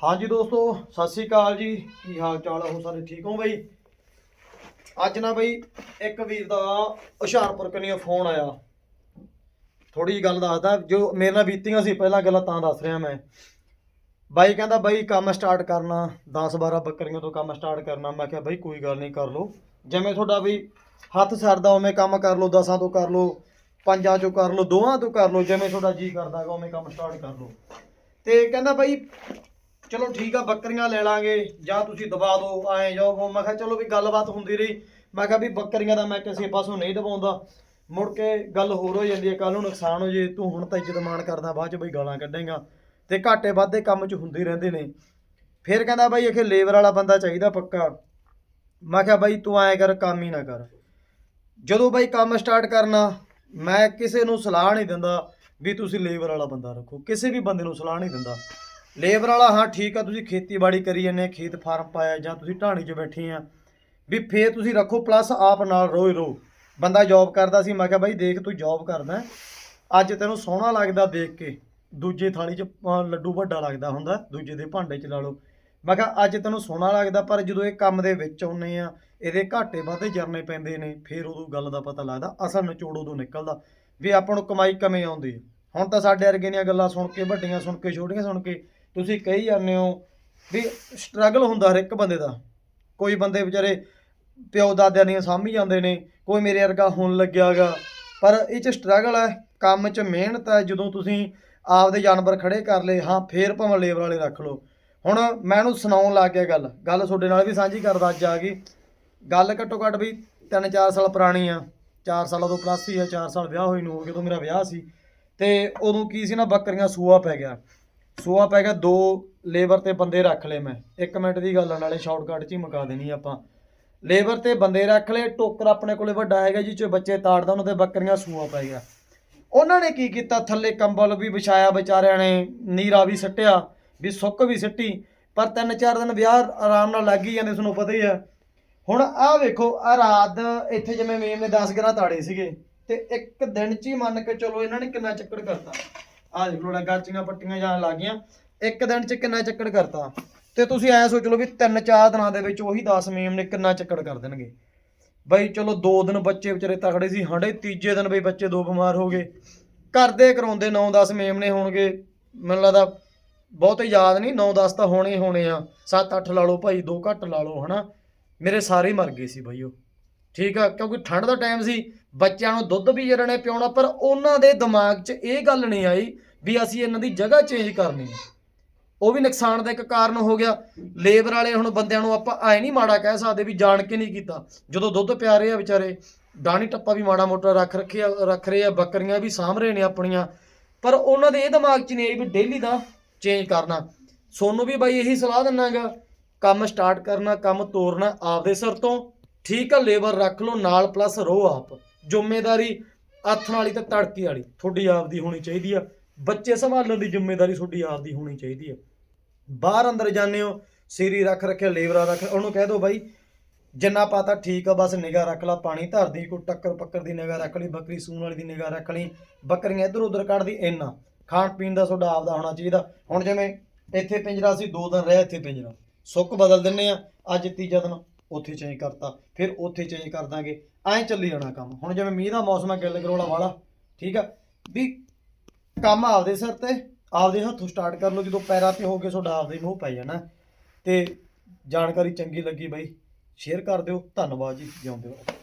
ਹਾਂਜੀ ਦੋਸਤੋ, ਸਤਿ ਸ੍ਰੀ ਅਕਾਲ ਜੀ। ਕੀ ਹਾਲ ਚਾਲ ਹੋ ਸਾਰੇ ਠੀਕ ਹੋ ਬਈ? ਅੱਜ ਨਾ ਬਈ ਇੱਕ ਵੀਰ ਦਾ ਹੁਸ਼ਿਆਰਪੁਰ ਕਨੀਓ ਫੋਨ ਆਇਆ। ਥੋੜੀ ਜੀ ਗੱਲ ਦੱਸਦਾ, ਜੋ ਮੇਰੇ ਨਾਲ ਬੀਤੀਆਂ ਸੀ, ਪਹਿਲਾਂ ਗੱਲਾਂ ਤਾਂ ਦੱਸ ਰਿਹਾ ਮੈਂ। ਬਾਈ ਕਹਿੰਦਾ, ਬਾਈ ਕੰਮ ਸਟਾਰਟ ਕਰਨਾ 10 12 ਬੱਕਰੀਆਂ ਤੋਂ ਕੰਮ ਸਟਾਰਟ ਕਰਨਾ। ਮੈਂ ਕਿਹਾ, ਬਾਈ ਕੋਈ ਗੱਲ ਨਹੀਂ, ਕਰ ਲਓ। ਜਿਵੇਂ ਤੁਹਾਡਾ ਵੀ ਹੱਥ ਸਰਦਾ, ਉਵੇਂ ਕੰਮ ਕਰ ਲਓ 10 ਤੋਂ ਕਰ ਲਓ, ਪੰਜਾਂ ਚੋਂ ਕਰ ਲਓ ਦੋਵਾਂ ਤੋਂ ਕਰ ਲਓ, ਜਿਵੇਂ ਤੁਹਾਡਾ ਜੀ ਕਰਦਾ ਹੈਗਾ ਉਵੇਂ ਕੰਮ ਸਟਾਰਟ ਕਰ ਲਓ। ਤੇ ਕਹਿੰਦਾ, ਬਾਈ ਚਲੋ ਠੀਕ ਆ, ਬੱਕਰੀਆਂ ਲੈ ਲਾਂਗੇ। ਜਾਂ ਤੁਸੀਂ ਦਬਾ ਦਿਓ ਐਂ ਜਾਓ। ਮੈਂ ਕਿਹਾ ਚਲੋ ਵੀ ਗੱਲਬਾਤ ਹੁੰਦੀ ਰਹੀ। ਮੈਂ ਕਿਹਾ ਵੀ ਬੱਕਰੀਆਂ ਦਾ ਮੈਂ ਕਿਸੇ ਪਾਸੋਂ ਨਹੀਂ ਦਬਾਉਂਦਾ। ਮੁੜ ਕੇ ਗੱਲ ਹੋਰ ਹੋ ਜਾਂਦੀ ਹੈ ਕੱਲ ਨੂੰ ਨੁਕਸਾਨ ਹੋ ਜੇ, ਤੂੰ ਹੁਣ ਤਾਂ ਇੱਜ਼ਤ ਮਾਣ ਕਰਦਾ, ਬਾਅਦ ਚ ਬਈ ਗਾਲਾਂ ਕੱਢੇਗਾ। ਤੇ ਘਾਟੇ ਵਾਧੇ ਕੰਮ ਚ ਹੁੰਦੇ ਰਹਿੰਦੇ ਨੇ। ਫਿਰ ਕਹਿੰਦਾ ਬਾਈ ਇਹ ਲੇਬਰ ਵਾਲਾ ਬੰਦਾ ਚਾਹੀਦਾ ਪੱਕਾ। ਮੈਂ ਕਿਹਾ ਬਾਈ ਤੂੰ ਐਂ ਕਰ, ਕੰਮ ਹੀ ਨਾ ਕਰ। ਜਦੋਂ ਬਾਈ ਕੰਮ ਸਟਾਰਟ ਕਰਨਾ, ਮੈਂ ਕਿਸੇ ਨੂੰ ਸਲਾਹ ਨਹੀਂ ਦਿੰਦਾ ਵੀ ਤੁਸੀਂ ਲੇਬਰ ਵਾਲਾ ਬੰਦਾ ਰੱਖੋ। ਕਿਸੇ ਵੀ ਬੰਦੇ ਨੂੰ ਸਲਾਹ ਨਹੀਂ ਦਿੰਦਾ। ਲੇਬਰ ਵਾਲਾ, ਹਾਂ, ਠੀਕ ਆ, ਤੁਸੀਂ ਖੇਤੀਬਾੜੀ ਕਰੀ ਜਾਂਦੇ ਖੇਤ ਫਾਰਮ ਪਾਇਆ ਜਾਂ ਤੁਸੀਂ ਢਾਣੀ 'ਚ ਬੈਠੇ ਆ, ਵੀ ਫੇਰ ਤੁਸੀਂ ਰੱਖੋ ਪਲੱਸ ਆਪ ਨਾਲ ਰੋਜ਼ ਰੋ। ਬੰਦਾ ਜੌਬ ਕਰਦਾ ਸੀ, ਮੈਂ ਕਿਹਾ, ਬਾਈ, ਦੇਖ, ਤੂੰ ਜੌਬ ਕਰਦਾ ਅੱਜ ਤੈਨੂੰ ਸੋਹਣਾ ਲੱਗਦਾ ਦੇਖ ਕੇ, ਦੂਜੇ ਥਾਲੀ 'ਚ ਲੱਡੂ ਵੱਡਾ ਲੱਗਦਾ ਹੁੰਦਾ, ਦੂਜੇ ਦੇ ਭਾਂਡੇ 'ਚ ਲਾ ਲਓ। ਮੈਂ ਕਿਹਾ, ਅੱਜ ਤੈਨੂੰ ਸੋਹਣਾ ਲੱਗਦਾ, ਪਰ ਜਦੋਂ ਇਹ ਕੰਮ ਦੇ ਵਿੱਚ ਆਉਨੇ ਆ, ਇਹਦੇ ਘਾਟੇ ਵਾਧੇ ਜਰਨੇ ਪੈਂਦੇ ਨੇ, ਫਿਰ ਉਦੋਂ ਗੱਲ ਦਾ ਪਤਾ ਲੱਗਦਾ, ਅਸਲ ਨਿਚੋੜ ਉਦੋਂ ਨਿਕਲਦਾ, ਵੀ ਆਪਾਂ ਨੂੰ ਕਮਾਈ ਕਿਵੇਂ ਆਉਂਦੀ ਹੁਣ ਤਾਂ ਸਾਡੇ ਵਰਗੇ ਦੀਆਂ ਗੱਲਾਂ ਸੁਣ ਕੇ, ਵੱਡੀਆਂ ਸੁਣ ਕੇ, ਛੋਟੀਆਂ ਸੁਣ ਕੇ ਤੁਸੀਂ ਕਹੀ ਜਾਂਦੇ ਹੋ ਵੀ ਸਟਰਗਲ ਹੁੰਦਾ ਹਰ ਇੱਕ ਬੰਦੇ ਦਾ। ਕੋਈ ਬੰਦੇ ਵਿਚਾਰੇ ਪਿਓ ਦਾਦਿਆਂ ਦੀਆਂ ਸਾਂਭੀ ਜਾਂਦੇ ਨੇ, ਕੋਈ ਮੇਰੇ ਵਰਗਾ ਹੁਣ ਲੱਗਿਆਗਾ ਪਰ ਇਹ ਚ ਸਟਰਗਲ ਹੈ ਕੰਮ 'ਚ ਮਿਹਨਤ ਹੈ ਜਦੋਂ ਤੁਸੀਂ ਆਪਦੇ ਜਾਨਵਰ ਖੜੇ ਕਰ ਲਏ, ਹਾਂ, ਫੇਰ ਭਾਵੇਂ ਲੇਬਰ ਵਾਲੇ ਰੱਖ ਲਓ। ਹੁਣ ਮੈਂ ਇਹਨੂੰ ਸੁਣਾਉਣ ਲੱਗ ਗਿਆ ਗੱਲ। ਗੱਲ ਤੁਹਾਡੇ ਨਾਲ ਵੀ ਸਾਂਝੀ ਕਰਦਾ ਅੱਜ ਆ ਗਈ ਗੱਲ ਘੱਟੋ ਘੱਟ ਵੀ 3-4 ਸਾਲ ਪੁਰਾਣੀ ਆ। 4 ਸਾਲਾਂ ਤੋਂ ਪਲੱਸ ਹੀ ਆ 4 ਸਾਲ ਵਿਆਹ ਹੋਈ ਨੂੰ ਹੋ ਗਿਆ ਤੋਂ ਮੇਰਾ ਵਿਆਹ ਸੀ। ਤੇ ਉਦੋਂ ਕੀ ਸੀ ਨਾ, ਬੱਕਰੀਆਂ ਸੂਆ ਪੈ ਗਿਆ। ਸੂਆ ਪੈ ਗਿਆ ਦੋ ਲੇਬਰ ਤੇ ਬੰਦੇ ਰੱਖ ਲਏ ਮੈਂ। 1 ਮਿੰਟ ਦੀ ਗੱਲ ਨਾਲੇ ਸ਼ਾਰਟਕਟ 'ਚ ਹੀ ਮੁਕਾ ਦੇਣੀ ਆਪਾਂ। ਲੇਬਰ ਤੇ ਬੰਦੇ ਰੱਖ ਲਏ, ਟੋਕਰ ਆਪਣੇ ਕੋਲੇ ਵੱਡਾ ਹੈਗਾ ਜੀ ਚ ਬੱਚੇ ਤਾੜਦਾ ਉਹਨਾਂ ਤੇ ਬੱਕਰੀਆਂ ਸੂਆ ਪੈ ਗਿਆ। ਉਹਨਾਂ ਨੇ ਕੀ ਕੀਤਾ? ਥੱਲੇ ਕੰਬਲ ਵੀ ਵਿਛਾਇਆ ਵਿਚਾਰਿਆਂ ਨੇ, ਨੀਰਾ ਵੀ ਸੱਟਿਆ, ਵੀ ਸੁੱਕ ਵੀ ਸਿੱਟੀ, ਪਰ ਤਿੰਨ ਚਾਰ ਦਿਨ ਵਿਆਹ ਆਰਾਮ ਨਾਲ ਲੱਗ ਹੀ ਜਾਂਦੇ, ਤੁਹਾਨੂੰ ਪਤਾ ਹੀ ਆ। ਹੁਣ ਆਹ ਵੇਖੋ ਆ ਰਾਤ ਇੱਥੇ ਜਿਵੇਂ ਮੇਮ ਨੇ 10 ਗਰਾ ਤਾੜੇ ਸੀਗੇ, ਤੇ ਇੱਕ ਦਿਨ ਚ ਹੀ ਮੰਨ ਕੇ ਚਲੋ ਇਹਨਾਂ ਨੇ ਕਿੰਨਾ ਚੱਕਰ ਕਰਤਾ। ਆ ਦੇਖ ਲੋ ਗਾਚੀਆਂ ਪੱਟੀਆਂ ਜਾਣ ਲੱਗ ਗਈਆਂ, ਇੱਕ ਦਿਨ ਚ ਕਿੰਨਾ ਚੱਕਰ ਕਰਤਾ। ਤੇ ਤੁਸੀਂ ਐ ਸੋਚ ਲਓ ਵੀ ਤਿੰਨ ਚਾਰ ਦਿਨਾਂ ਦੇ ਵਿੱਚ ਉਹੀ 10 ਮੇਮ ਨੇ ਕਿੰਨਾ ਚੱਕਰ ਕਰ ਦੇਣਗੇ। ਬਈ ਚਲੋ, ਦੋ ਦਿਨ ਬੱਚੇ ਵਿਚਾਰੇ ਤਕੜੇ ਸੀ, ਹੰਡੇ ਤੀਜੇ ਦਿਨ ਬਈ ਬੱਚੇ ਦੋ ਬਿਮਾਰ ਹੋ ਗਏ। ਕਰਦੇ ਕਰਾਉਂਦੇ 9-10 ਮੇਮ ਨੇ ਹੋਣਗੇ। ਮੈਨੂੰ ਲੱਗਦਾ ਬਹੁਤੇ ਯਾਦ ਨਹੀਂ 9-10 ਤਾਂ ਹੋਣੇ ਹੋਣੇ ਆ। 7-8 ਲਾ ਲਓ ਭਾਈ, ਦੋ ਘੱਟ ਲਾ ਲਓ, ਹਨਾ। ਮੇਰੇ ਸਾਰੇ ਮਰ ਗਏ ਸੀ ਬਈ ਉਹ। ਠੀਕ ਆ, ਕਿਉਂਕਿ ਠੰਡ ਦਾ ਟਾਈਮ ਸੀ। ਬੱਚਿਆਂ ਨੂੰ ਦੁੱਧ ਵੀ ਜਰਨੇ ਪਿਉਣਾ ਪਰ ਉਹਨਾਂ ਦੇ ਦਿਮਾਗ 'ਚ ਇਹ ਗੱਲ ਨਹੀਂ ਆਈ ਵੀ ਅਸੀਂ ਇਹਨਾਂ ਦੀ ਜਗ੍ਹਾ ਚੇਂਜ ਕਰਨੀ ਹੈ। ਉਹ ਵੀ ਨੁਕਸਾਨ ਦਾ ਇੱਕ ਕਾਰਨ ਹੋ ਗਿਆ। ਲੇਬਰ ਵਾਲੇ ਹੁਣ ਬੰਦਿਆਂ ਨੂੰ ਆਪਾਂ ਐ ਨਹੀਂ ਮਾੜਾ ਕਹਿ ਸਕਦੇ ਵੀ ਜਾਣ ਕੇ ਨਹੀਂ ਕੀਤਾ। ਜਦੋਂ ਦੁੱਧ ਪਿਆ ਰਹੇ ਆ ਵਿਚਾਰੇ ਡਾਣੀ ਟੱਪਾ ਵੀ ਮਾੜਾ ਮੋਟਾ ਰੱਖ ਰੱਖਿਆ ਰੱਖ ਰਹੇ ਆ, ਬੱਕਰੀਆਂ ਵੀ ਸਾਂਭ ਰਹੇ ਨੇ ਆਪਣੀਆਂ। ਪਰ ਉਹਨਾਂ ਦੇ ਇਹ ਦਿਮਾਗ 'ਚ ਨਹੀਂ ਆਈ ਵੀ ਡੇਲੀ ਦਾ ਚੇਂਜ ਕਰਨਾ। ਸੋਨੂੰ ਵੀ ਬਾਈ ਇਹੀ ਸਲਾਹ ਦਿੰਨਾਗਾ, ਕੰਮ ਸਟਾਰਟ ਕਰਨਾ, ਕੰਮ ਤੋਰਨਾ ਆਪਦੇ ਸਿਰ ਤੋਂ। ਠੀਕ ਆ, ਲੇਬਰ ਰੱਖ ਲਓ, ਨਾਲ ਪਲੱਸ ਰੋ ਆਪ। ਜ਼ਿੰਮੇਵਾਰੀ ਹੱਥ ਵਾਲੀ ਤੇ ਤੜਕੇ ਵਾਲੀ ਤੁਹਾਡੀ ਆਪਦੀ ਹੋਣੀ ਚਾਹੀਦੀ ਆ। ਬੱਚੇ ਸੰਭਾਲਣ ਦੀ ਜ਼ਿੰਮੇਵਾਰੀ ਤੁਹਾਡੀ ਆਪਦੀ ਹੋਣੀ ਚਾਹੀਦੀ ਆ। ਬਾਹਰ ਅੰਦਰ ਜਾਂਦੇ ਹੋ, ਸੀਰੀ ਰੱਖ ਰੱਖਿਆ, ਲੇਬਰਾ ਰੱਖ, ਉਹਨੂੰ ਕਹਿ ਦਿਓ ਬਾਈ, ਜਿੰਨਾ ਪਾਤਾ ਠੀਕ ਆ, ਬਸ ਨਿਗਾਹ ਰੱਖ ਲਾ, ਪਾਣੀ ਧਰਦੀ ਕੋਈ ਟੱਕਰ ਪੱਕਰ ਦੀ ਨਿਗਾਹ ਰੱਖ ਲਈ, ਬੱਕਰੀ ਸੂਣ ਵਾਲੀ ਦੀ ਨਿਗਾਹ ਰੱਖ ਲਈ, ਬੱਕਰੀਆਂ ਇੱਧਰ ਉੱਧਰ ਕੱਢਦੀ ਇੰਨਾ। ਖਾਣ ਪੀਣ ਦਾ ਤੁਹਾਡਾ ਆਪਦਾ ਹੋਣਾ ਚਾਹੀਦਾ। ਹੁਣ ਜਿਵੇਂ ਇੱਥੇ ਪਿੰਜਰਾ ਸੀ, ਦੋ ਦਿਨ ਰਹਿ ਇੱਥੇ ਪਿੰਜਰਾ। ਸੁੱਕ ਬਦਲ ਦਿੰਨੇ ਆ, ਅੱਜ ਤੀਜਾ ਦਿਨ। ਉੱਥੇ ਚੇਂਜ ਕਰਤਾ, ਫਿਰ ਉੱਥੇ ਚੇਂਜ ਕਰ ਦਾਂਗੇ, ਐਂ ਚੱਲੀ ਜਾਣਾ ਕੰਮ। ਹੁਣ ਜਿਵੇਂ ਮੀਂਹ ਦਾ ਮੌਸਮ ਹੈ, ਗਿੱਲ ਗਰੋਲਾ ਵਾਲਾ, ਠੀਕ ਆ? ਵੀ ਕੰਮ ਆਪਦੇ ਸਿਰ ਤੇ, ਆਪਦੇ ਹੱਥੋਂ ਸਟਾਰਟ ਕਰ ਲਓ, ਜਦੋਂ ਪੈਰਾਂ ਤੇ ਹੋ ਕੇ ਤੁਹਾਡਾ ਆਪਦੇ ਮੂੰਹ ਪੈ ਜਾਣਾ। ਤੇ ਜਾਣਕਾਰੀ ਚੰਗੀ ਲੱਗੀ ਬਾਈ ਸ਼ੇਅਰ ਕਰ ਦਿਓ, ਧੰਨਵਾਦ ਜੀ, ਜਿਉਂਦੇ ਰਹੋ।